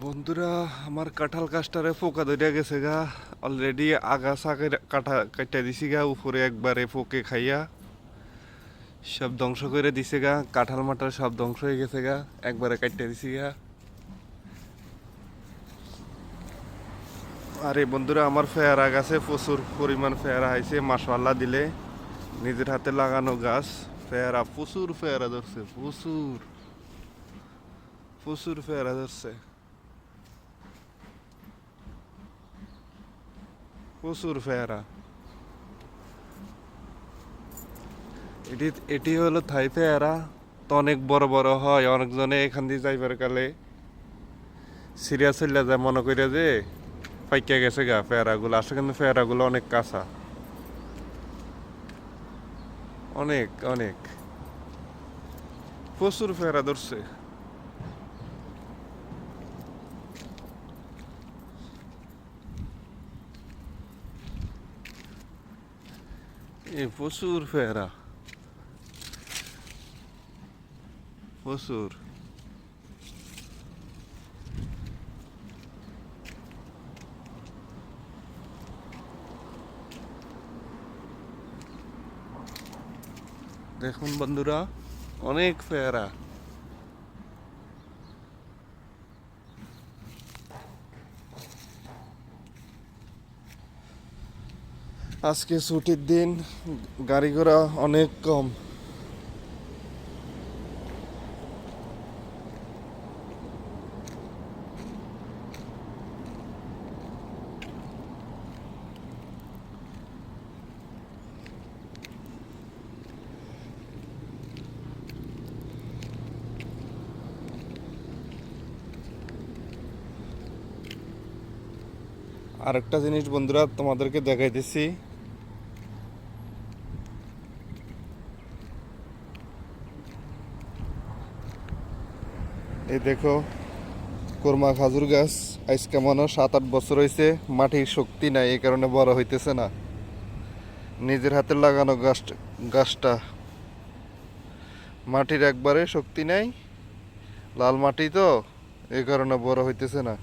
বন্ধুরা, আমার কাঁঠাল গাছটারে পোকা ধরে গেছে গা। অলরেডি আগাছা কাটা কাটা দিছি গা, উপরে একবারে পোকে খাইয়া। সব ধ্বংস করে দিছে গা, কাঁঠাল মাটাল সব ধ্বংস হয়ে গেছে গা, একবারে কাটতে দিছি গা। আরে বন্ধুরা, আমার ফেয়ারা গাছে প্রচুর পরিমাণ ফেয়ারা হয়েছে মাসাল্লাহ দিলে। নিজের হাতে লাগানো গাছ, ফেয়ারা, প্রচুর ফেয়ারা ধরছে, প্রচুর। প্রচুর ফেয়ারা ধরছে। প্রচুর ফেয়ারা। এটি এটি হলো থাই ফেয়ারা। তো অনেক বড় বড় হয়, অনেকজনে এখান দিয়ে যাইবার কালে সিরিয়াস হইলে যায়, মনে করে যে পাইকা গেছে গা ফেয়ারাগুলো। আসলে কিন্তু ফেয়ারাগুলো অনেক কাঁচা। অনেক অনেক। প্রচুর ফেয়ারা ধরছে। এ প্রচুর ফেরা। প্রচুর দেখুন বন্ধুরা অনেক ফেরা। আজকে ছুটির দিন গাড়ি ঘোড়া অনেক কম। আরেকটা জিনিস বন্ধুরা তোমাদেরকে দেখাইতেছি। এই দেখো, কোরমা খাজুর গাছ। আজকে মনে সাত আট বছর হয়েছে মাটির শক্তি নাই, এই কারণে বড় হইতেছে না। নিজের হাতে লাগানো গাছ গাছটা। মাটির একবারে শক্তি নাই, লাল মাটি তো, এই কারণে বড় হইতেছে না।